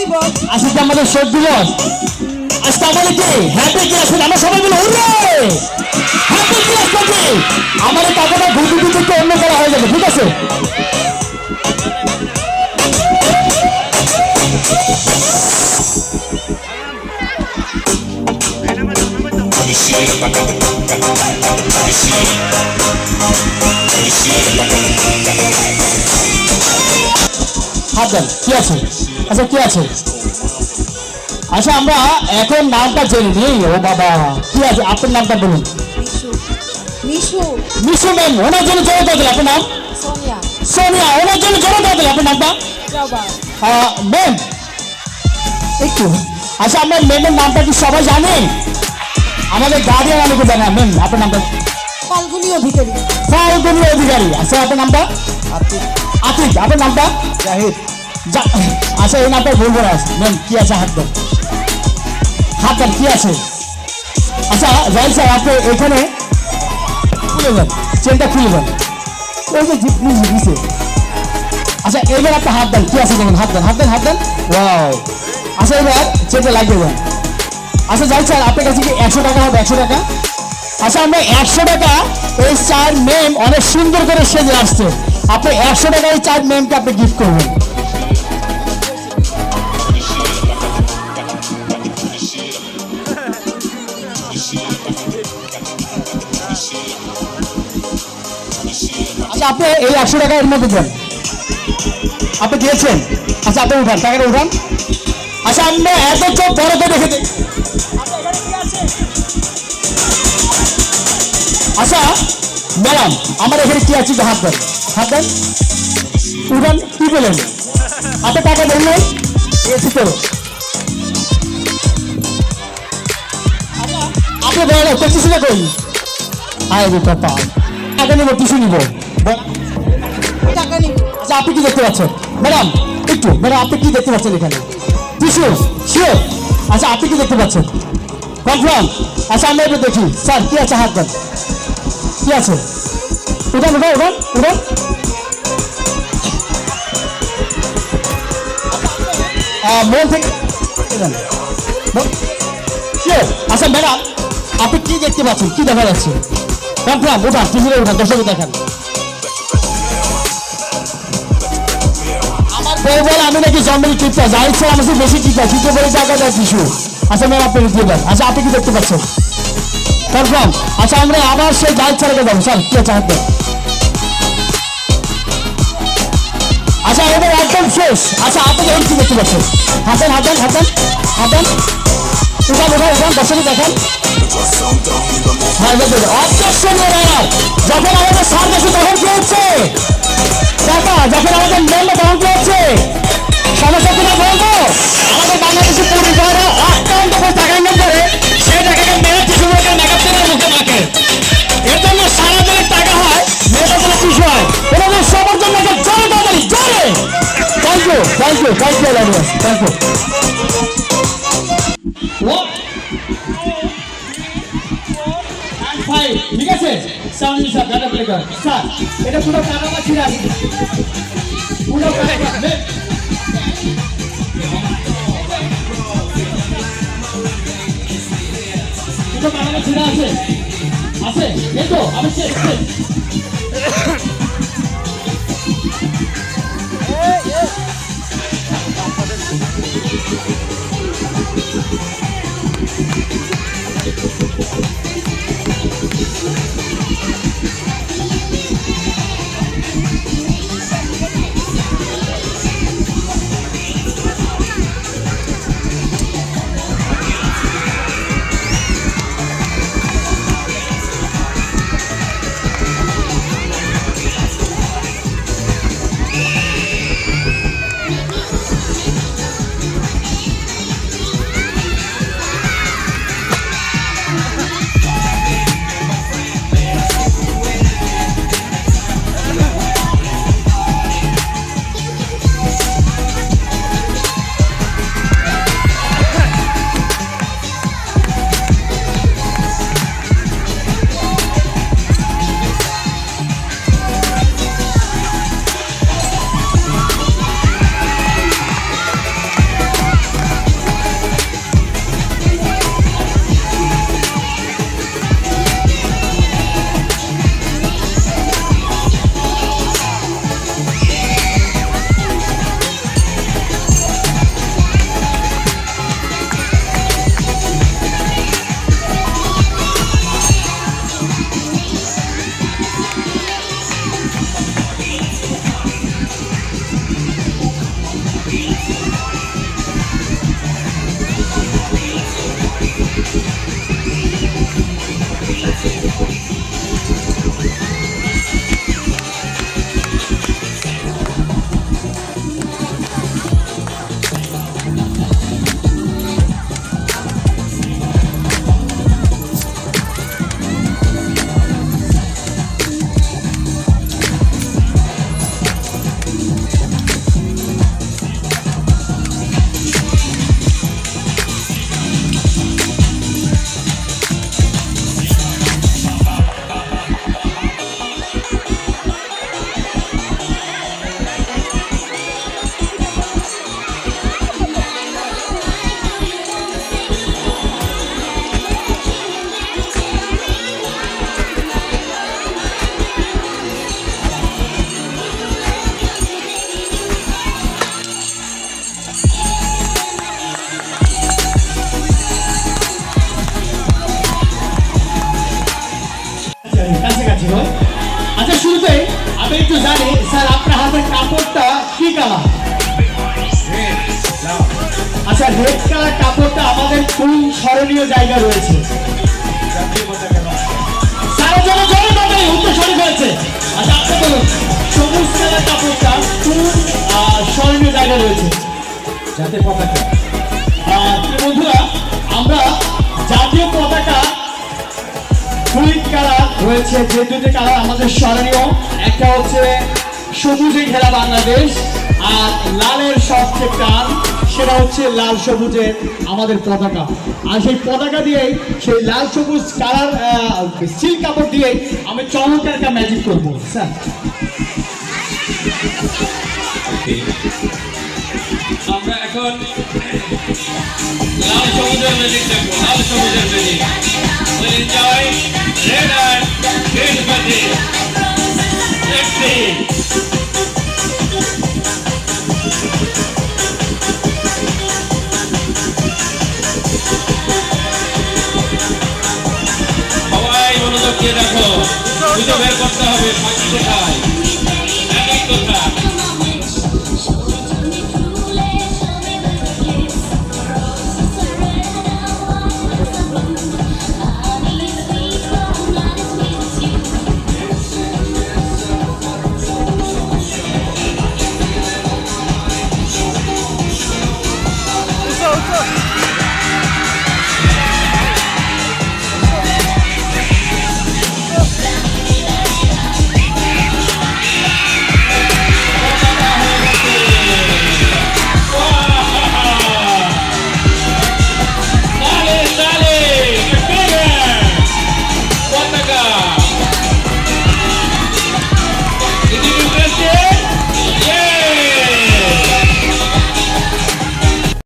দিবস। আজকে কি আমাদের শোক দিবস? আজকে আমাদের কি? হ্যাপি ক্লাস আমরা সবাই মিলে উড়ে হ্যাপি ক্লাস করছি আমাদের টাকাটা ঘুরতে ঘুরতে একটু অন্য করা হয়ে যাবে ঠিক আছে? হাত দেন কি আছে? আচ্ছা কি আছে? আচ্ছা আমরা এখন নামটা জেনে নিই। ও বাবা কি আছে? আপনার নামটা বলুন। মিশু। মিশু। মিশু ম্যাম ওনার জন্য দেওয়া দিল আপনার নাম? সোনিয়া। সোনিয়া ওনার জন্য জমা দেওয়া দিল আপনার নামটা? ম্যাম। একটু। আচ্ছা আমরা ম্যামের নামটা কি সবাই জানে? আমাদের গার্ডিয়ান অনেকে জানে ম্যাম আপনার নামটা? ফাল্গুনি অধিকারী। ফাল্গুনি অধিকারী। আচ্ছা আপনার নামটা? আতিক। আপনার নামটা? জাহিদ। আচ্ছা এই নামটা বলব না ম্যাম কি আছে হাত দেন হাত কি আছে? আচ্ছা জাহিদ স্যার, আপনি এখানে খুলে দেন চেনটা খুলে দেন ওই যে জিপ নিচে নিচে আচ্ছা এবার আপনি হাত দেন, কি আছে দেখুন, হাত দেন হাত দেন হাত দেন। ওয়াও। আচ্ছা এবার চেনটা লাগিয়ে দেন। আচ্ছা জাহিদ স্যার, আপনার কাছে কি একশো টাকা হবে, একশো টাকা? আচ্ছা আমরা একশো টাকা এই চার মেম অনেক সুন্দর করে সেজে আসছে। আপনি একশো টাকা এই চার মেমকে আপনি গিফট করবেন। আচ্ছা আপনি এই একশো টাকা এর মধ্যে দেন। আপনি দিয়েছেন। আচ্ছা আপনি উঠান, টাকাটা উঠান। আচ্ছা আমরা এত চোখ বড় দেখে দিই। আচ্ছা ম্যাডাম আমার এখানে কি আছে? হাত দেন হাত দেন উঠান কি বলেন? আপনি টাকা দেন নাই? এসি তো আপনি বলেন তো কিছু না কই আয় রে পাপা টাকা নেব, টিসু নিবো। টাকা আপনি কি দেখতে পাচ্ছেন? ম্যাডাম, একটু, ম্যাডাম, আপনি কি দেখতে পাচ্ছেন এখানে? Tissue, sure? আচ্ছা আপনি কি দেখতে পাচ্ছেন? কনফার্ম? আচ্ছা আমরা দেখি। স্যার, কি আছে? হাত দেন কি আছে? উঠান উঠান উঠান আচ্ছা ম্যাডাম, আপনি কি দেখতে পাচ্ছেন? কি দেখা যাচ্ছে? কনফার্ম দর্শকে দেখান। আমি নাকি জন্মের টিপটা যাই বেশি টিপা টিপে বলে টাকা কিছু। আচ্ছা ম্যাম আপনি আচ্ছা আপনি কি দেখতে পাচ্ছেন? কনফার্ম আচ্ছা আমরা আবার সেই যাই ইচ্ছা যাব। স্যার কি আছে আচ্ছা এবার একদম শেষ। আচ্ছা আপনি এখন কি দেখতে পাচ্ছেন। হাতেন হাতেন হাতেন হাতেন। উঠান উঠান উঠান দেখেন। হ্যাঁ যখন আমাদের সার দেশে তখন কি হচ্ছে টাকা যখন আমাদের মূল্য তখন কি হচ্ছে সমস্যা কিনা বলব আমাদের পরিবারে ফাইভ ঠিক আছে? সাউন্ড স্যার স্যার এটা আছে টাকা নে। পুরো আছে। আমি শেষ ছিল আচ্ছা শুরুতে আমি একটু জানি স্যার আপনার হাতের কাপড়টা কি কালার? আচ্ছা রেড কালার কাপড়টা আমাদের কোন স্মরণীয় জায়গা রয়েছে। স্যারের জন্য জোরে বাবাই উত্তর সঠিক হয়েছে। আচ্ছা আপনি বলুন সবুজ কালার কাপড়টা কোন স্মরণীয় জায়গা রয়েছে। পতাকা। বন্ধুরা আমরা রয়েছে যে দুটি কালার আমাদের স্মরণীয়। একটা হচ্ছে সবুজে ঘেরা বাংলাদেশ আর লালের সবচেয়ে প্রাণ, সেটা হচ্ছে লাল সবুজের আমাদের পতাকা। আর সেই পতাকা দিয়েই, সেই লাল সবুজ কালার সিল্ক কাপড় দিয়েই আমি চমৎকার একটা ম্যাজিক করব। স্যার। আমরা এখন লাল সবুজের ম্যাজিক দেখব লাল সবুজের magic will enjoy red and green magic let's see